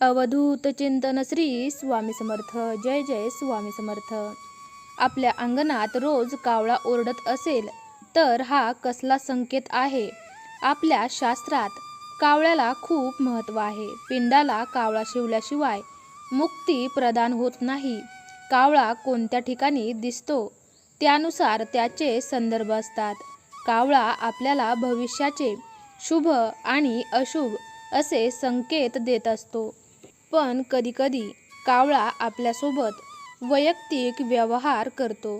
अवधूत चिंतन श्री स्वामी समर्थ. जय जय स्वामी समर्थ. आपल्या अंगणात रोज कावळा ओरडत असेल तर हा कसला संकेत आहे? आपल्या शास्त्रात कावळ्याला खूप महत्त्व आहे. पिंडाला कावळा शिवल्याशिवाय मुक्ती प्रदान होत नाही. कावळा कोणत्या ठिकाणी दिसतो? त्यानुसार त्याचे संदर्भ असतात. कावळा आपल्याला भविष्याचे शुभ आणि अशुभ असे संकेत देत असतो. पण कधीकधी कावळा आपल्यासोबत वैयक्तिक व्यवहार करतो.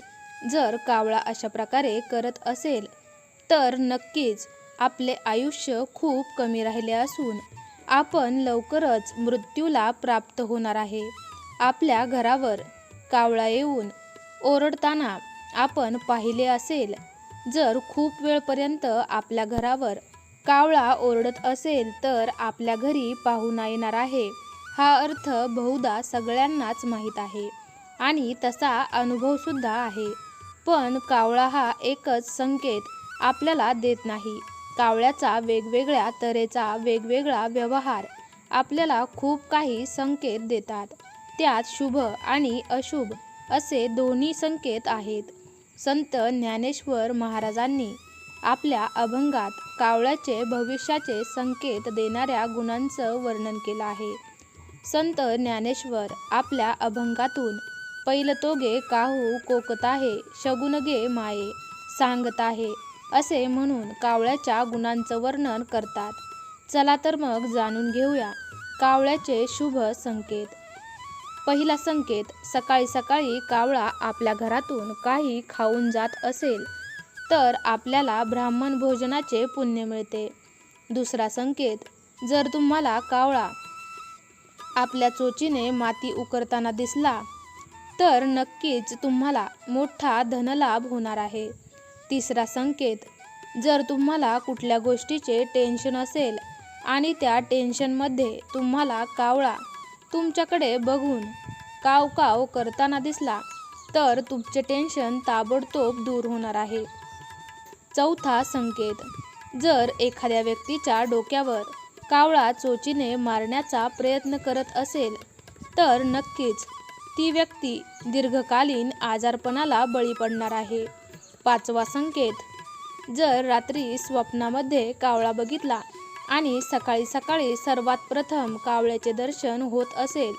जर कावळा अशा प्रकारे करत असेल तर नक्कीच आपले आयुष्य खूप कमी राहिले असून आपण लवकरच मृत्यूला प्राप्त होणार आहे. आपल्या घरावर कावळा येऊन ओरडताना आपण पाहिले असेल जर खूप वेळपर्यंत आपल्या घरावर कावळा ओरडत असेल तर आपल्या घरी पाहुणा येणार आहे. हा अर्थ बहुधा सगळ्यांनाच माहीत आहे. आणि तसा अनुभवसुद्धा आहे. पण कावळा हा एकच संकेत आपल्याला देत नाही. कावळ्याचा वेगवेगळ्या तऱ्हेचा वेगवेगळा व्यवहार आपल्याला खूप काही संकेत देतात. त्यात शुभ आणि अशुभ असे दोन्ही संकेत आहेत. संत ज्ञानेश्वर महाराजांनी आपल्या अभंगात कावळ्याचे भविष्याचे संकेत देणाऱ्या गुणांचं वर्णन केलं आहे. संत ज्ञानेश्वर आपल्या अभंगातून पैलतोगे काहू कोकताहे शगुनगे माये सांगताहे असे म्हणून कावळ्याच्या गुणांचं वर्णन करतात. चला तर मग जाणून घेऊया कावळ्याचे शुभ संकेत. पहिला संकेत सकाळी सकाळी कावळा आपल्या घरातून काही खाऊन जात असेल तर आपल्याला ब्राह्मण भोजनाचे पुण्य मिळते. दुसरा संकेत जर तुम्हाला कावळा आपल्या चोचीने माती उकरताना दिसला तर नक्कीच तुम्हाला मोठा धनलाभ होणार आहे. तिसरा संकेत जर तुम्हाला कुठल्या गोष्टीचे टेन्शन असेल आणि त्या टेन्शनमध्ये तुम्हाला कावळा तुमच्याकडे बघून काव काव करताना दिसला तर तुमचे टेन्शन ताबडतोब दूर होणार आहे. चौथा संकेत जर एखाद्या व्यक्तीच्या डोक्यावर कावळा चोचीने मारण्याचा प्रयत्न करत असेल तर नक्कीच ती व्यक्ती दीर्घकालीन आजारपणाला बळी पडणार आहे. पाचवा संकेत जर रात्री स्वप्नामध्ये कावळा बघितला आणि सकाळी सकाळी सर्वात प्रथम कावळ्याचे दर्शन होत असेल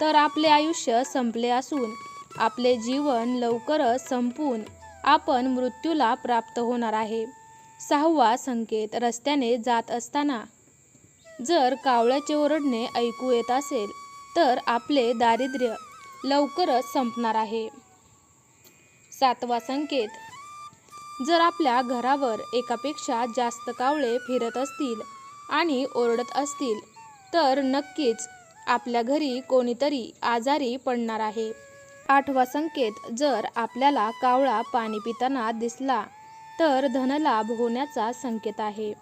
तर आपले आयुष्य संपले असून आपले जीवन लवकरच संपून आपण मृत्यूला प्राप्त होणार आहे. सहावा संकेत रस्त्याने जात असताना जर कावळ्याचे ओरडणे ऐकू येत असेल तर आपले दारिद्र्य लवकरच संपणार आहे. सातवा संकेत. जर आपल्या घरावर एकापेक्षा जास्त कावळे फिरत असतील आणि ओरडत असतील तर नक्कीच आपल्या घरी कोणीतरी आजारी पडणार आहे. आठवा संकेत. जर आपल्याला कावळा पाणी पिताना दिसला तर धनलाभ होण्याचा संकेत आहे.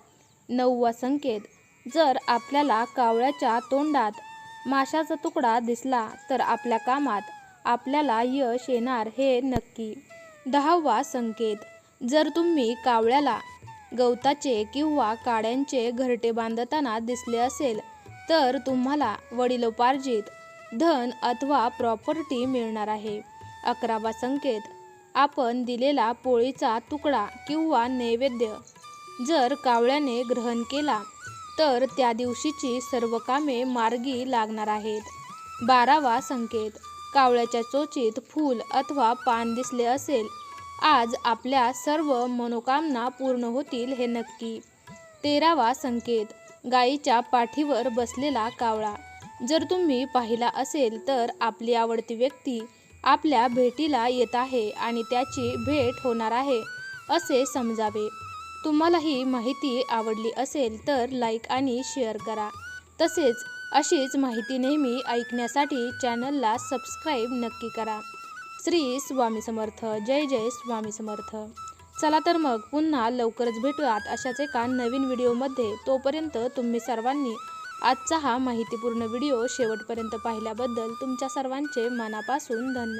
नववा संकेत. जर आपल्याला कावळ्याच्या तोंडात माशाचा तुकडा दिसला तर आपल्या कामात आपल्याला यश येणार हे नक्की. दहावा संकेत जर तुम्ही कावळ्याला गवताचे किंवा काड्यांचे घरटे बांधताना दिसले असेल तर तुम्हाला वडिलोपार्जित धन अथवा प्रॉपर्टी मिळणार आहे. अकरावा संकेत आपण दिलेला पोळीचा तुकडा किंवा नैवेद्य जर कावळ्याने ग्रहण केला तर त्या दिवशीची सर्व कामे मार्गी लागणार आहेत. बारावा संकेत. कावळ्याच्या चोचीत फूल अथवा पान दिसले असेल आज आपल्या सर्व मनोकामना पूर्ण होतील हे नक्की. तेरावा संकेत. गायीच्या पाठीवर बसलेला कावळा. जर तुम्ही पाहिला असेल तर आपली आवडती व्यक्ती आपल्या भेटीला येत आहे आणि त्याची भेट होणार आहे असे समजावे. तुम्हाला ही माहिती आवडली असेल तर लाईक आणि शेअर करा. तसेच अशीच माहिती नेहमी ऐकण्यासाठी चॅनलला सबस्क्राईब नक्की करा. श्री स्वामी समर्थ. जय जय स्वामी समर्थ. चला तर मग पुन्हा लवकरच भेटूयात अशाच एका नवीन व्हिडिओमध्ये तोपर्यंत तुम्ही सर्वांनी आजचा हा माहितीपूर्ण व्हिडिओ शेवटपर्यंत पाहिल्याबद्दल तुमच्या सर्वांचे मनापासून धन्यवाद.